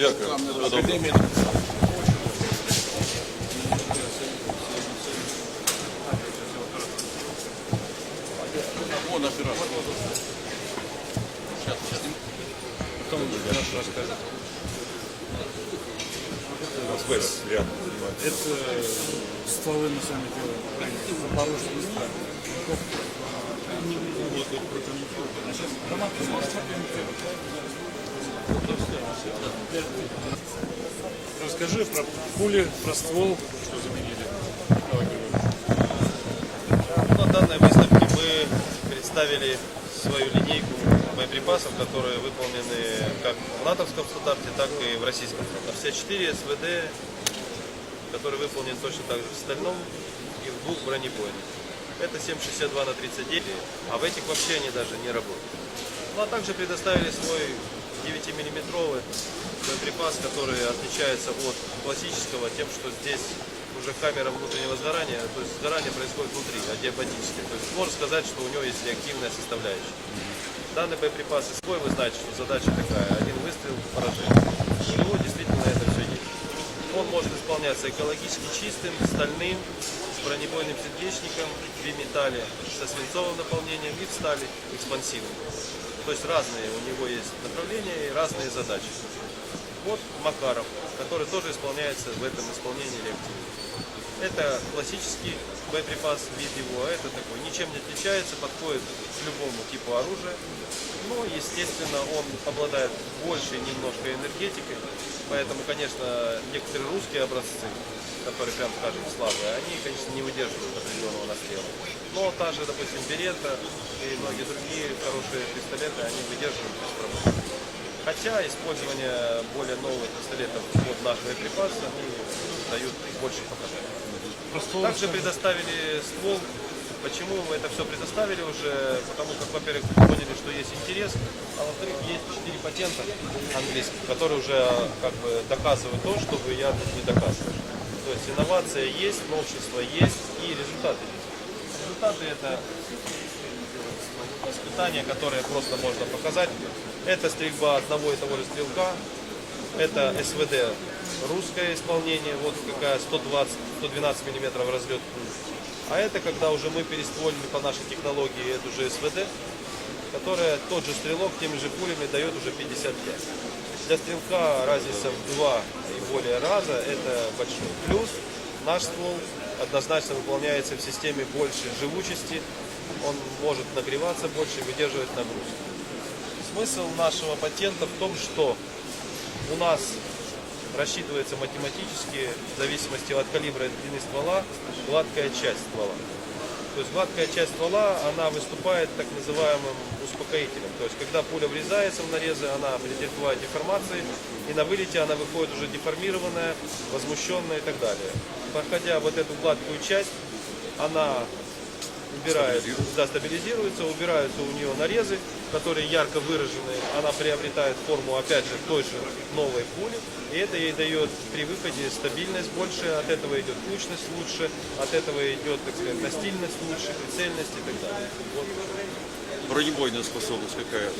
Дякую. Доброго. Вон оператор. Сейчас, сейчас. Потом хорошо расскажет. Спец рядом. Это стволы мы сами делаем. Запорожские стволы. Роман, ты сможешь Расскажи про пули, про ствол, что заменили. На данной выставке мы представили свою линейку боеприпасов, которые выполнены как в натовском стандарте, так и в российском стандарте. 54 СВД, который выполнен точно так же в стальном и в двух бронебойных. Это 7,62 на 39, а в этих вообще они даже не работают. Ну а также предоставили свой 9-миллиметровый боеприпас, который отличается от классического тем, что здесь уже камера внутреннего сгорания, то есть сгорание происходит внутри, адиабатически. То есть можно сказать, что у него есть реактивная составляющая. Данный боеприпас из вы знаете, что задача такая, один выстрел поражение. У него действительно это все есть. Он может исполняться экологически чистым, стальным, с бронебойным сердечником, в биметалле, со свинцовым наполнением и в стали экспансивным. То есть разные у него есть направления и разные задачи. Вот Макаров, который тоже исполняется в этом исполнении реактивно. Это классический боеприпас, вид его, а это такой, ничем не отличается, подходит к любому типу оружия. Но, естественно, он обладает большей немножко энергетикой, поэтому, конечно, некоторые русские образцы, которые, прям скажем, слабые, они, конечно, не выдерживают определенного настрела. Но та же, допустим, Берета и многие другие хорошие пистолеты, они выдерживают без проблем. Хотя использование более новых пистолетов под наш боеприпас, они дают больше ствол Также предоставили ствол. Почему мы это все предоставили уже? Потому как, во-первых, поняли, что есть интерес, а во-вторых, есть четыре патента английских, которые уже как бы доказывают то, что я тут не доказываю. То есть инновация есть, новшество есть и результаты есть. Результаты это испытания, которые просто можно показать. Это стрельба одного и того же стрелка, это СВД русское исполнение, вот какая 120, 112 миллиметров разлет. А это когда уже мы перестволили по нашей технологии эту же СВД, которая тот же стрелок теми же пулями дает уже 55. Для стрелка разница в два и более раза это большой плюс. Наш ствол однозначно выполняется в системе больше живучести, он может нагреваться больше и выдерживать нагрузку. Смысл нашего патента в том, что у нас рассчитывается математически, в зависимости от калибра и длины ствола, гладкая часть ствола. То есть гладкая часть ствола, она выступает так называемым успокоителем. То есть когда пуля врезается в нарезы, она претерпевает деформации, и на вылете она выходит уже деформированная, возмущенная и так далее. Проходя вот эту гладкую часть, она убирает, да, стабилизируется, убираются у нее нарезы, которые ярко выражены, она приобретает форму, опять же, той же новой пули, и это ей дает при выходе стабильность больше, от этого идет кучность лучше, от этого идет, так сказать, настильность лучше, прицельность и так далее. Вот. Бронебойная способность какая?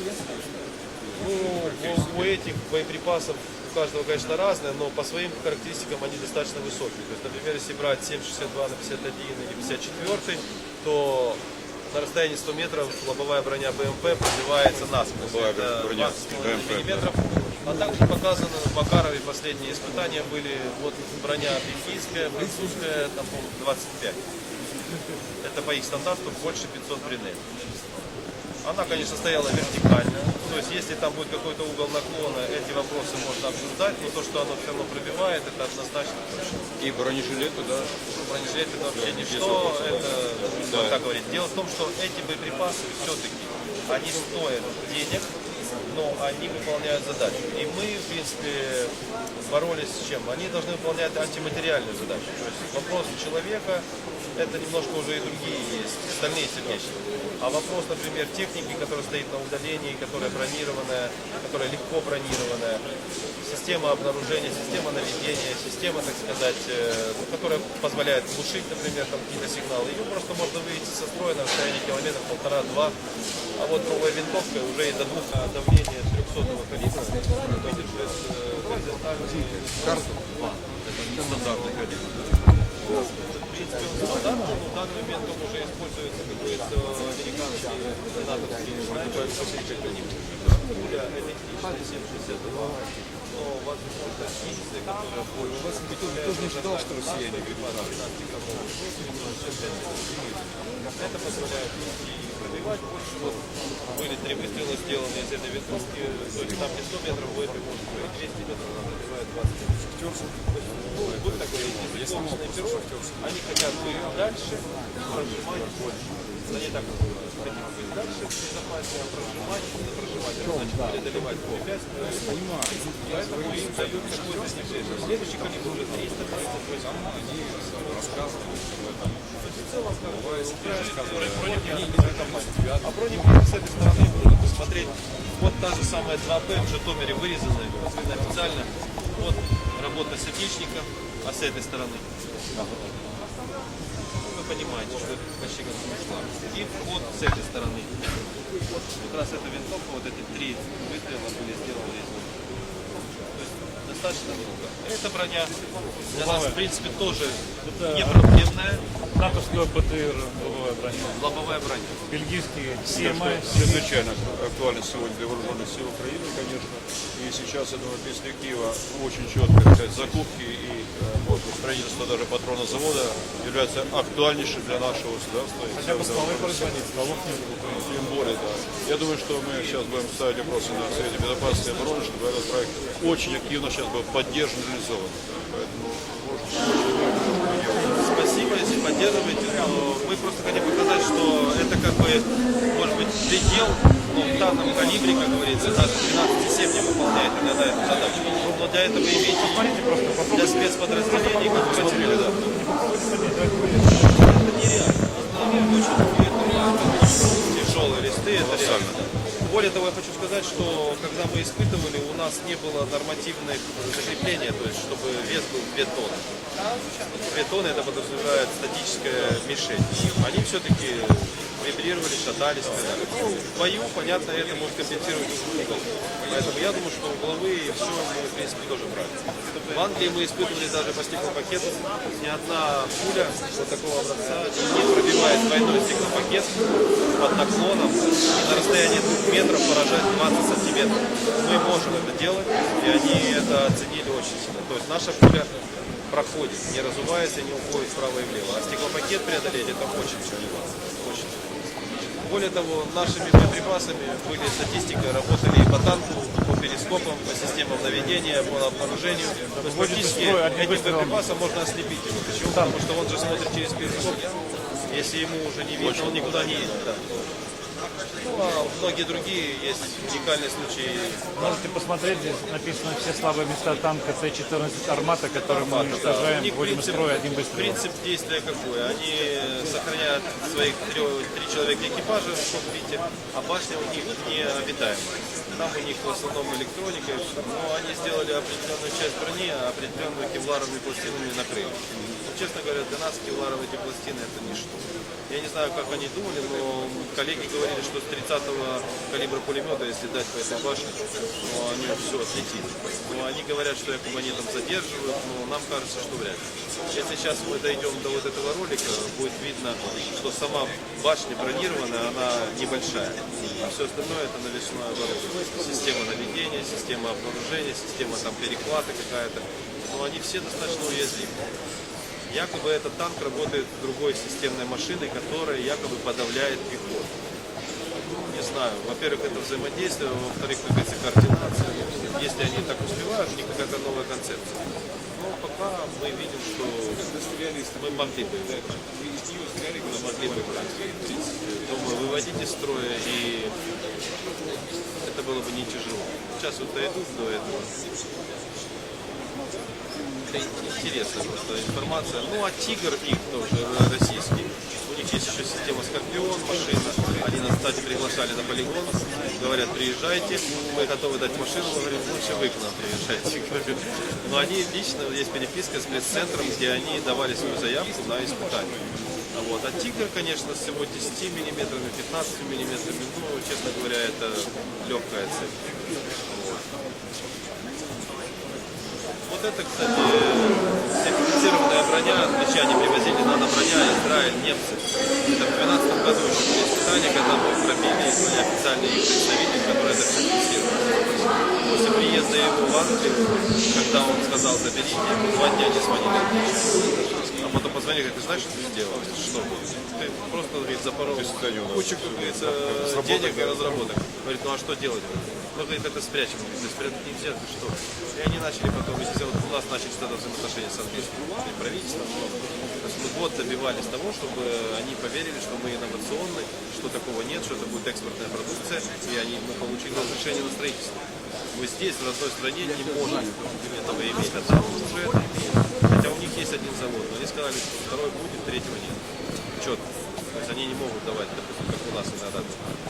Ну, у, у этих боеприпасов у каждого, конечно, разное, но по своим характеристикам они достаточно высокие. То есть, например, если брать 7,62 на 51 или 54, то на расстоянии 100 метров лобовая броня БМП пробивается насквозь. Лобовая Это броня 20,5 БМП, миллиметров. А также показано в Макарове последние испытания были вот броня бельгийская, французская, там, по-моему, 25. Это по их стандарту больше 500 брюнет. Она, конечно, стояла вертикально. То есть, если там будет какой-то угол наклона, эти вопросы можно обсуждать, но то, что оно все равно пробивает, это однозначно точно. И бронежилеты, да? Бронежилет это вообще без ничто, это, Да. так говорить. Дело в том, что эти боеприпасы все-таки, они стоят денег, но они выполняют задачу. И мы, в принципе, боролись с чем? Они должны выполнять антиматериальную задачу. То есть вопрос человека, это немножко уже и другие есть, остальные сердечники. А вопрос, например, техники, которая стоит на удалении, которая бронированная, которая легко бронированная, система обнаружения, система наведения, система, так сказать, э, ну, которая позволяет глушить, например, там какие-то сигналы. Ее просто можно вывести со строя на расстоянии километра полтора-два, А вот новая винтовка уже и до двух давления 300 калибра выдержит э, горизонтальный карту. Это не стандартный калибр. Ну, в принципе, он стандартный, но в данный момент он уже используется, как говорится, американские и натовские снайперы калибр. Пуля электричная 7,62, но возможно единицы, которые больше. Никто не ждал, что россияне Это позволяет пробивать больше. Вот были три выстрела сделаны из этой винтовки, то есть там не 100 метров будет, может быть 200 метров, она пробивает 20 метров. Ну, будет такой диплом снайперов, они хотят быть дальше, прожимать больше. Но не так, хотим быть дальше, в безопасности, а прожимать, не прожимать, а значит преодолевать препятствия. Поэтому им дают какой-то снижение. Следующий калибр уже 300, 308. В целом, как бы, бронебойки, а бронебойки с этой стороны можно посмотреть. Вот та же самая 2П в Житомире вырезанная официально. Вот работа сердечника, а с этой стороны. Вы понимаете, что это почти как шлаг. И вход с этой стороны. Вот как раз эта винтовка, вот эти три выстрела были сделаны здесь. Достаточно много. Эта броня для нас, в принципе, тоже не проблемная. натовская ПТР, лобовая броня. Лобовая броня. Бельгийские CMI. чрезвычайно актуально сегодня для вооруженных сил Украины, конечно. И сейчас, я думаю, перспектива очень четко, сказать, закупки и, строительство даже патронного завода является актуальнейшим для нашего государства. и Хотя бы народа. производить, стволов нет в Украине. Тем более, да. Я думаю, что мы сейчас будем ставить вопросы на Совете Безопасности и обороны, чтобы этот проект очень активно сейчас был поддержан и реализован. Поэтому Спасибо, если поддерживаете, но мы просто хотим показать, что это как бы, может быть, предел, но в данном калибре, как говорится, даже 12,7 не выполняет иногда эту задачу. Но для этого иметь для спецподразделений, как да. Это нереально. Тяжелые листы, это реально. Более того, я хочу сказать, что когда мы испытывали, у нас не было нормативных закрепления, то есть чтобы вес был 2 тонны. 2 тонны это подразумевает статическая мишень. Они все-таки вибрировали, шатались в бою, понятно, это может компенсировать. Поэтому я думаю, что угловые и все мы, в принципе, тоже брали. В Англии мы испытывали даже по стеклопакету. Ни одна пуля вот такого образца не пробивает двойной стеклопакет под наклоном и на расстоянии двух метров поражает 20 сантиметров. Мы можем это делать, и они это оценили очень сильно. То есть наша пуля проходит, не разувается, не уходит вправо и влево. А стеклопакет преодолеть это. Очень тяжело. Более того, нашими боеприпасами были статистика, работали и по танку, по перископам, по системам наведения, по обнаружению. То есть одним этим боеприпасом можно ослепить его. Почему? Потому что он же смотрит через перископ. Если ему уже не видно, он никуда не едет. да. Ну, а многие другие есть уникальные случаи Можете посмотреть, здесь написано все слабые места танка Т-14 «Армата», который мы уничтожаем, них вводим из строя одним выстрелом. Принцип действия какой? Они сохраняют своих трё- три человека экипажа в кокпите, а башня у них не обитаемая. Там у них в основном электроника, но они сделали определенную часть брони, а определенную кевларовыми пластинами накрыли. Честно говоря, для нас кевларовые эти пластины это ничто. Я не знаю, как они думали, но коллеги говорили, что с 30-го калибра пулемета, если дать по этой башне, ну, они все отлетит. Но они говорят, что якобы они там задерживают, но нам кажется, что вряд ли. Если сейчас мы дойдем до вот этого ролика, будет видно, что сама башня бронированная, она небольшая. А все остальное это навесное оборудование. Система наведения, система обнаружения, система там перехвата какая-то. Но они все достаточно уязвимы. Якобы этот танк работает другой системной машиной, которая якобы подавляет пехоту. Ну, не знаю. Во-первых, это взаимодействие, во-вторых, какая-то координация. Если они так успевают, у них какая-то новая концепция. Но пока мы видим, что мы могли бы, мы могли бы, думаю, выводить из строя, и это было бы не тяжело. Сейчас вот дойдут до этого. Это интересная просто информация. Ну, а Тигр их тоже э, российский. У них есть еще система Скорпион, машина. Они нас, кстати, приглашали на полигон. Говорят, приезжайте, мы готовы дать машину. Мы говорим, лучше вы к нам приезжайте. Но они лично, есть переписка с пресс-центром, где они давали свою заявку на испытание. Вот. А тигр, конечно, с его 10 миллиметрами, 15 миллиметрами, ну, честно говоря, это легкая цель. Вот. Вот это, кстати, сертифицированная броня, англичане привозили нано-броня, Израиль, немцы. Это в 2012 году еще были испытания, когда мы пробили, и были официальные их представители, которые это сертифицировали. После приезда его в Англию, когда он сказал, заберите, два дня не звонили. Потом позвонили, говорит, ты знаешь, что ты сделал? Что? Ты просто, говорит, запорол кучу, как говорится, денег и разработок. Говорит, ну а что делать? Ну, говорит, это спрячем. Говорит, «Да спрятать нельзя, ты что? И они начали потом, если вот у нас начались тогда взаимоотношения с английским правительством, то есть мы год добивались того, чтобы они поверили, что мы инновационны, что такого нет, что это будет экспортная продукция, и они, мы получили разрешение на строительство. Мы здесь, в родной стране, не можем этого иметь, а там уже это имеют. Хотя у них есть один завод, но они сказали, что второй будет, третьего нет. Четко. То есть они не могут давать, допустим, как у нас иногда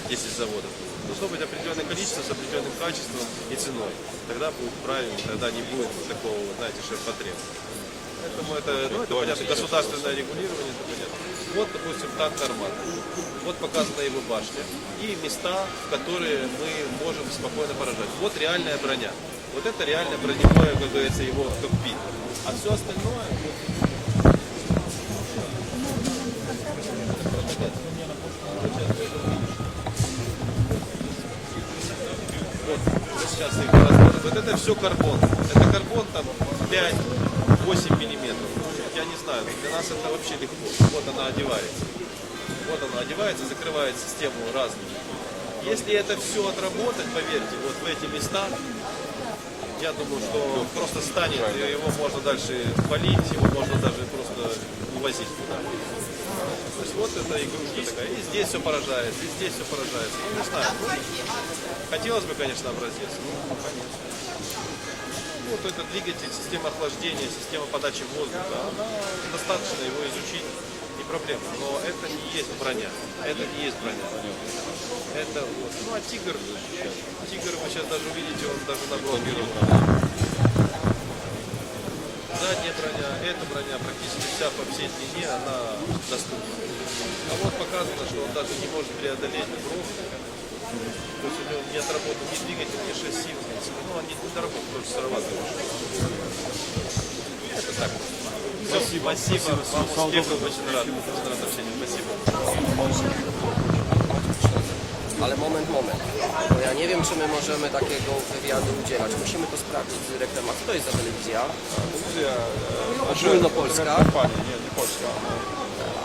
10 заводов. Должно быть определенное количество с определенным качеством и ценой. Тогда будет правильно, тогда не будет такого, вот, знаете, ширпотреба. Поэтому это, ну, это понятно, государственное регулирование, это понятно. Вот, допустим, танк «Армат». Вот показана его башня и места, в которые мы можем спокойно поражать. Вот реальная броня. Вот это реально броневое, как говорится, его кокпит. А все остальное, вот сейчас их. Вот это все карбон. Это карбон там 5-8 миллиметров. Я не знаю, для нас это вообще легко. Вот она одевается. Вот она одевается, закрывает систему разную. Если это все отработать, поверьте, вот в эти места, я думаю, что просто станет, его можно дальше полить, его можно даже просто увозить туда. То есть вот эта игрушка такая. И здесь все поражается, и здесь все поражается. Ну, не знаю. хотелось бы, конечно, образец. Ну, конечно. Ну, Вот этот двигатель, система охлаждения, система подачи воздуха, достаточно его изучить проблема. Но это не есть броня. Это не есть броня. Это вот. Ну а тигр, тигр вы сейчас даже увидите, он даже на блоке. Задняя броня, эта броня практически вся по всей длине, она доступна. А вот показано, что он даже не может преодолеть бровь. То есть у него не отработан ни двигатель, ни шасси, в принципе. Ну, они не доработаны, тоже сыроватые. Это так. Спасибо. Спасибо. Вам успехов. Очень рад. Очень рад общению. Спасибо. Ale moment, moment. Bo ja nie wiem, czy my możemy takiego wywiadu udzielać. Musimy to sprawdzić z dyrektorem. A co to jest za telewizja? Telewizja e, Ogólnopolska, Pani, nie, nie Polska.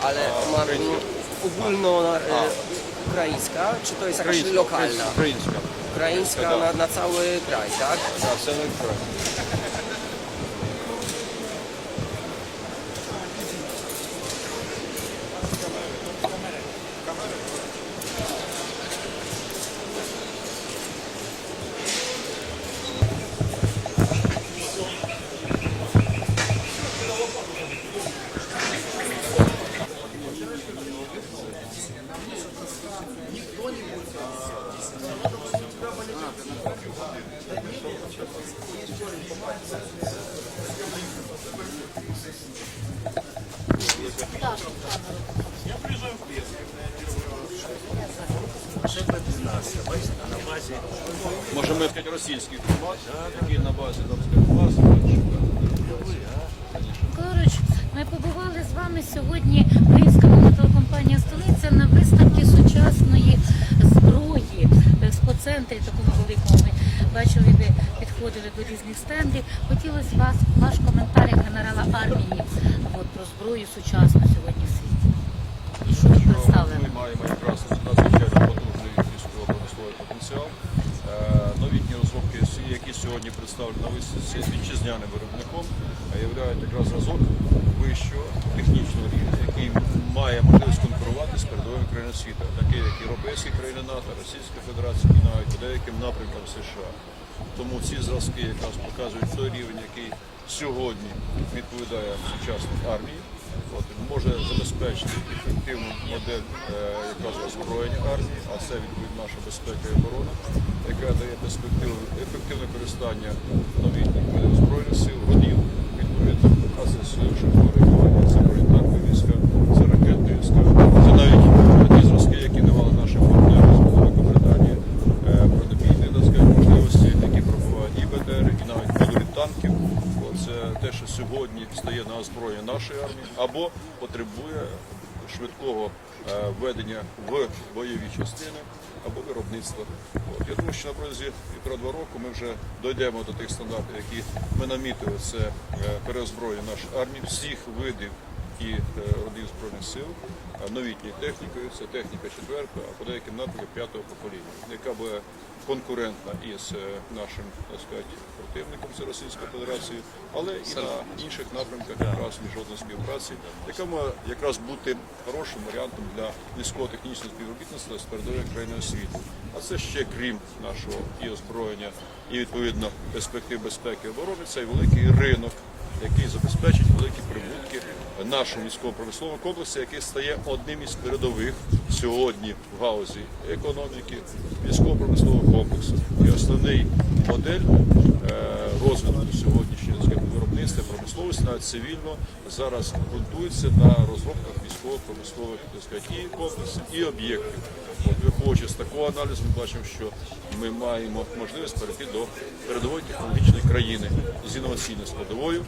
ale mam ogólno e, ukraińska, czy to jest jakaś lokalna? Українська. Ukraińska na, na cały kraj, tak? Я не в Я Шефа пізнався, бачите, на базі. Може ми сказати російських які на базі Короче, ми побували з вами сьогодні. Такому великому. Ми бачили, ви підходили до різних стендів. Хотілося вас ваш коментар як генерала армії от, про зброю сучасну сьогодні в світі. І що тут Ми маємо якраз надзвичайно потужний військово-промисловий потенціал. Е, Новітні розробки, які сьогодні представлені вітчизняним виробником, е, являють якраз зразок вищого технічного рівня, який має можливість конкурувати з передовими країнами світу, такі як європейські країни НАТО, Російська Федерація і навіть по деяким напрямкам США. Тому ці зразки якраз показують той рівень, який сьогодні відповідає сучасній армії. От, може забезпечити ефективну модель е, якраз озброєння армії, а це відповідь наша безпека і оборона, яка дає перспективу ефективне користування новітніх збройних сил, водів, відповідно, а це сили шахтової на озброєння нашої армії, або потребує швидкого е, введення в бойові частини або виробництва. От. Я думаю, що на протязі півтора-два року ми вже дійдемо до тих стандартів, які ми намітили. Це е, переозброєння нашої армії, всіх видів і е, родів збройних сил е, новітньою технікою. Це техніка четвертого, а по деяким напрямкам п'ятого покоління, яка буде конкурентна із е, нашим так сказати, противником, це Російською Федерацією, але і на інших напрямках якраз міжнародної співпраці, яка може якраз бути хорошим варіантом для низького технічного співробітництва з передовою країною світу. А це ще крім нашого і озброєння, і відповідно перспектив безпеки і оборони, це і великий ринок який забезпечить великі прибутки нашому військово-промисловому комплексу, який стає одним із передових сьогодні в гаузі економіки, військово-промислового комплексу. І основний модель е, розвитку сьогоднішнього виробництва промисловості навіть цивільно зараз ґрунтується на розробках військово-промислових так сказати, і комплексів, і об'єктів. Виходячи з такого аналізу, ми бачимо, що ми маємо можливість перейти до передової технологічної країни з інноваційною складовою,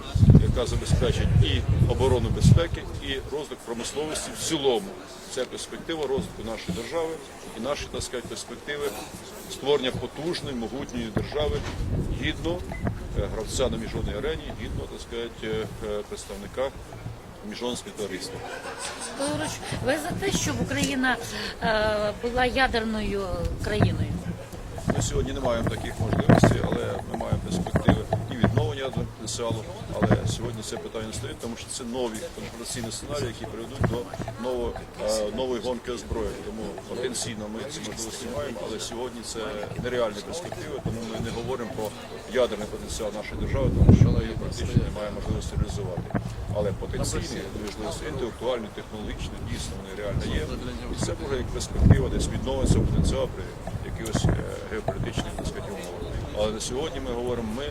яка забезпечить і оборону безпеки, і розвиток промисловості в цілому. Це перспектива розвитку нашої держави і наші так сказати, перспективи створення потужної, могутньої держави гідно е, гравця на міжнародній арені, гідно так сказати, е, е, представника міжнародного товариство. Ви за те, щоб Україна е, була ядерною країною? Ми сьогодні не маємо таких можливостей, але ми маємо перспективи потенціалу. Але сьогодні це питання не стоїть, тому що це нові конфронтаційні сценарії, які приведуть до ново, е, нової гонки озброєнь. Тому потенційно ми ці можливості маємо, але сьогодні це нереальні перспективи, тому ми не говоримо про ядерний потенціал нашої держави, тому що ми практично немає можливості реалізувати. Але потенційні можливості інтелектуальні, технологічні, дійсно вони реально є. І це може як перспектива десь відновиться потенціал при якихось е, геополітичних умовах. Але на сьогодні ми говоримо ми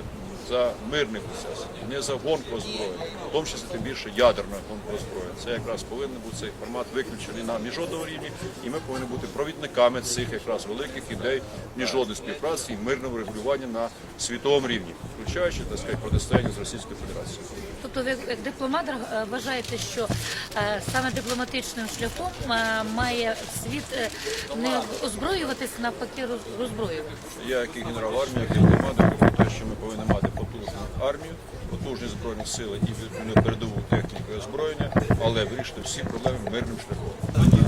за мирний процес, не за гонку озброєння, в тому числі тим більше ядерна гонка озброєння. Це якраз повинен бути цей формат виключений на міжнародному рівні, і ми повинні бути провідниками цих якраз великих ідей міжнародної співпраці і мирного регулювання на світовому рівні, включаючи так сказати, протистояння з Російською Федерацією. Тобто ви як дипломат е, вважаєте, що е, саме дипломатичним шляхом е, має світ не озброюватися, навпаки роз- роззброюватися? Я як і генерал армії, як і дипломат, те, що ми повинні мати потужну армію, потужні збройні сили і передову техніку і озброєння, але вирішити всі проблеми мирним шляхом.